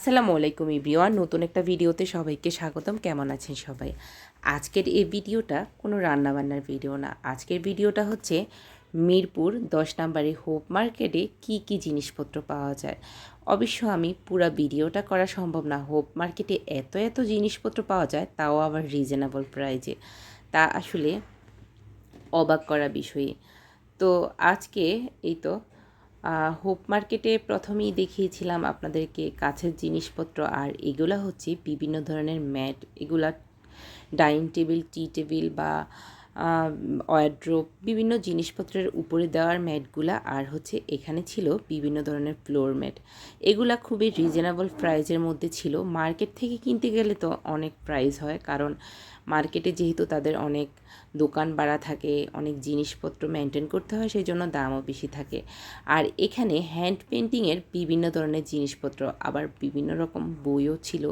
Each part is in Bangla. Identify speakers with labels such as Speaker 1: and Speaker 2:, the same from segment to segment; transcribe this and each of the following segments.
Speaker 1: আসসালামু আলাইকুম ইব্রিওয়ান নতুন একটা ভিডিওতে সবাইকে স্বাগতম। কেমন আছেন সবাই? আজকের এই ভিডিওটা কোনো রান্নাবান্নার ভিডিও না। আজকের ভিডিওটা হচ্ছে মিরপুর দশ নম্বরে হোপ মার্কেটে কি কি জিনিসপত্র পাওয়া যায়। অবশ্য আমি পুরো ভিডিওটা করা সম্ভব না। হোপ মার্কেটে এত এত জিনিসপত্র পাওয়া যায়, তাও আবার রিজনেবল প্রাইজে তা আসলে অবাক করা বিষয়ে তো আজকে এই তো হোপ মার্কেটে প্রথমেই দেখিয়েছিলাম আপনাদেরকে কাছের জিনিসপত্র, আর এগুলা হচ্ছে বিভিন্ন ধরনের ম্যাট। এগুলা ডাইনিং টেবিল, টি টেবিল বা ওয়ার্ড্রোপ বিভিন্ন জিনিসপত্রের উপরে দেওয়ার ম্যাটগুলা আর হচ্ছে এখানে ছিল বিভিন্ন ধরনের ফ্লোর ম্যাট এগুলা খুবই রিজনেবল প্রাইজের মধ্যে ছিল। মার্কেট থেকে কিনতে গেলে তো অনেক প্রাইস হয়, কারণ মার্কেটে যেহেতু তাদের অনেক দোকান বাড়া থাকে, অনেক জিনিসপত্র মেনটেন করতে হয়, সেই জন্য দামও বেশি থাকে। আর এখানে হ্যান্ড পেন্টিংয়ের বিভিন্ন ধরনের জিনিসপত্র, আবার বিভিন্ন রকম বইও ছিল।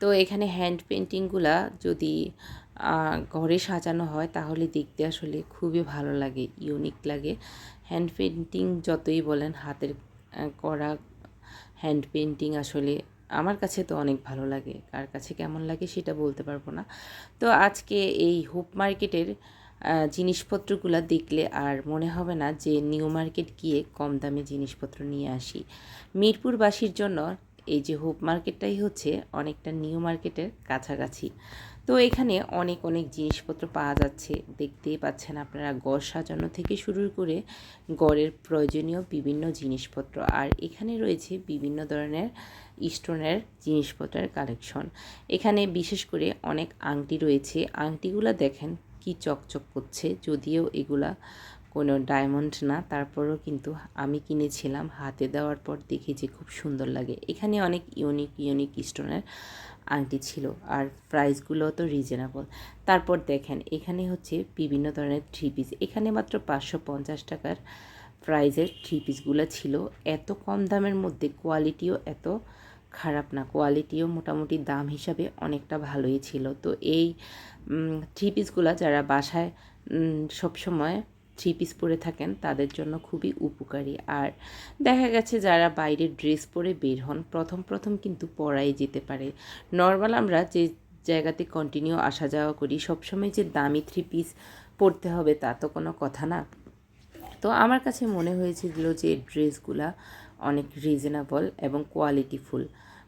Speaker 1: তো এখানে হ্যান্ড পেন্টিংগুলা যদি ঘরে সাজানো হয় তাহলে দেখতে আসলে খুবই ভালো লাগে ইউনিক লাগে। হ্যান্ড পেন্টিং যতই বলেন হাতের করা হ্যান্ড পেন্টিং আসলে আমার কাছে তো অনেক ভালো লাগে, কার কাছে কেমন লাগে সেটা বলতে পারব না। তো আজকে এই হোপ মার্কেটের জিনিসপত্রগুলো দেখলে আর মনে হবে না যে নিউ মার্কেট গিয়ে কম দামে জিনিসপত্র নিয়ে আসি। মিরপুরবাসীর জন্য এই যে হোপ মার্কেটটাই হচ্ছে অনেকটা নিউ মার্কেটের কাছাকাছি। তো এখানে অনেক অনেক জিনিসপত্র পাওয়া যাচ্ছে। দেখতেই পাচ্ছেন আপনারা গড় সাজানো থেকে শুরু করে গড়ের প্রয়োজনীয় বিভিন্ন জিনিসপত্র। আর এখানে রয়েছে বিভিন্ন ধরনের স্টোনের জিনিসপত্রের কালেকশন। এখানে বিশেষ করে অনেক আংটি রয়েছে। আংটিগুলো দেখেন কি চকচক করছে, যদিও এগুলা কোনো ডায়মন্ড না, তারপরেও কিন্তু আমি কিনেছিলাম। হাতে দেওয়ার পর দেখি যে খুব সুন্দর লাগে। এখানে অনেক ইউনিক ইউনিক স্টোনের আংটি ছিল আর প্রাইসগুলো তো রিজনেবল তারপর দেখেন, এখানে হচ্ছে বিভিন্ন ধরনের থ্রি পিস এখানে মাত্র পাঁচশো পঞ্চাশ টাকার প্রাইজের থ্রি পিসগুলো ছিল। এত কম দামের মধ্যে কোয়ালিটিও এত খারাপ না। কোয়ালিটিও মোটামুটি দাম হিসাবে অনেকটা ভালোই ছিল। তো এই থ্রি পিসগুলো যারা বাসায় সবসময় থ্রি পিস পরে থাকেন, তাদের জন্য খুবই উপকারী। আর দেখা গেছে যারা বাইরে ড্রেস পরে বের হন, প্রথম প্রথম কিন্তু পরাই যেতে পারে। নর্মাল আমরা যে জায়গাতে কন্টিনিউ আসা যাওয়া করি, সবসময় যে দামি থ্রি পিস পরতে হবে তা তো কোনো কথা না। তো আমার কাছে মনে হয়েছিল যে ড্রেসগুলা অনেক রিজনেবল এবং কোয়ালিটিফুল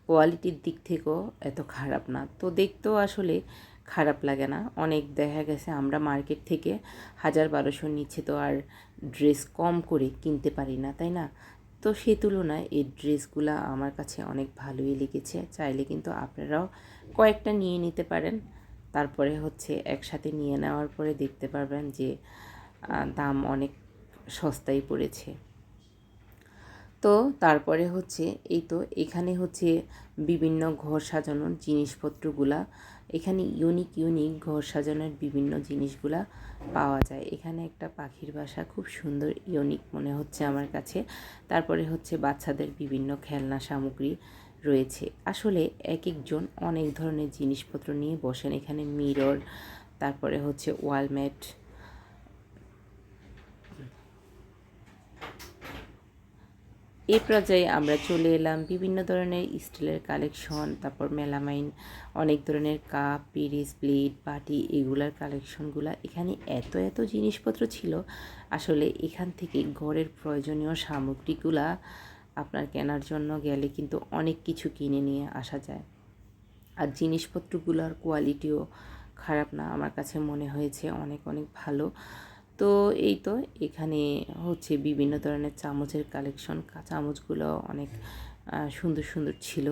Speaker 1: কোয়ালিটির দিক থেকেও এত খারাপ না। তো দেখতেও আসলে খারাপ লাগে না। অনেক দেখা গেছে আমরা মার্কেট থেকে হাজার বারোশো নিচ্ছে তো আর ড্রেস কম করে কিনতে পারি না, তাই না? তো সেই তুলনায় এই ড্রেসগুলো আমার কাছে অনেক ভালোই লেগেছে। চাইলে কিন্তু আপনারাও কয়েকটা নিয়ে নিতে পারেন। তারপরে হচ্ছে একসাথে নিয়ে নেওয়ার পরে দেখতে পারবেন যে দাম অনেক সস্তায় পড়েছে। তো তারপরে হচ্ছে, এই তো এখানে হচ্ছে বিভিন্ন ঘর সাজানোর জিনিসপত্রগুলা, এখানে ইউনিক ইউনিক ঘর সাজানোর বিভিন্ন জিনিসগুলা পাওয়া যায়। এখানে একটা পাখির বাসা খুব সুন্দর ইউনিক মনে হচ্ছে আমার কাছে। তারপরে হচ্ছে বাচ্চাদের বিভিন্ন খেলনা সামগ্রী রয়েছে। আসলে এক একজন অনেক ধরনের জিনিসপত্র নিয়ে বসেন। এখানে মিরর তারপরে হচ্ছে ওয়ালম্যাট এই পর্যায়ে আমরা চলে এলাম বিভিন্ন ধরনের স্টিলের কালেকশন, তারপর মেলামাইন, অনেক ধরনের কাপ, পিরিস প্লেট বাটি, এগুলার কালেকশনগুলো। এখানে এত এত জিনিসপত্র ছিল। আসলে এখান থেকে ঘরের প্রয়োজনীয় সামগ্রীগুলা আপনার কেনার জন্য গেলে কিন্তু অনেক কিছু কিনে নিয়ে আসা যায়। আর জিনিসপত্রগুলোর কোয়ালিটিও খারাপ না। আমার কাছে মনে হয়েছে অনেক অনেক ভালো। তো এই তো এখানে হচ্ছে বিভিন্ন ধরনের চামচের কালেকশন চামচগুলো অনেক সুন্দর সুন্দর ছিল।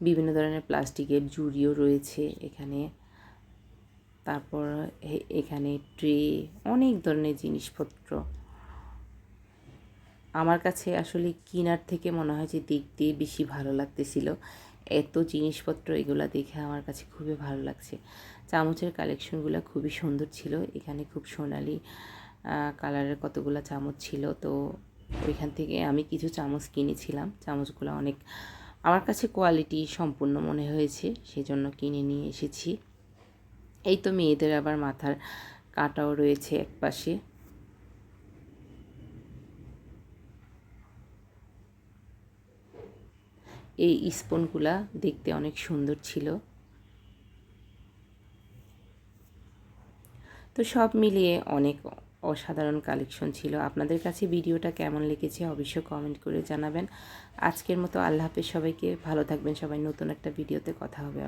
Speaker 1: বিভিন্ন ধরনের প্লাস্টিকের জুড়িও রয়েছে এখানে। তারপর এখানে ট্রে, অনেক ধরনের জিনিসপত্র। আমার কাছে আসলে কিনার থেকে মনে হয় যে দেখতে বেশি ভালো লাগতেছিল। এত জিনিসপত্র এগুলো দেখে আমার কাছে খুবই ভালো লাগছে। চামচের কালেকশনগুলো খুবই সুন্দর ছিল। এখানে খুব সোনালি কালারের কতগুলো চামচ ছিল। তো ওইখান থেকে আমি কিছু চামচ কিনেছিলাম। চামচগুলো অনেক আমার কাছে কোয়ালিটি সম্পূর্ণ মনে হয়েছে, সেজন্য কিনে নিয়ে এসেছি। এই তো মেয়েদের আবার মাথার কাঁটাও রয়েছে এক পাশে এই স্পুনগুলা দেখতে অনেক সুন্দর ছিল। তো সব মিলিয়ে অনেক অসাধারণ কালেকশন ছিল। আপনাদের কাছে ভিডিওটা কেমন লেগেছে অবশ্যই কমেন্ট করে জানাবেন। আজকের মতো আল্লাহ হাফেজ সবাইকে ভালো থাকবেন। সবাই নতুন একটা ভিডিওতে কথা হবে।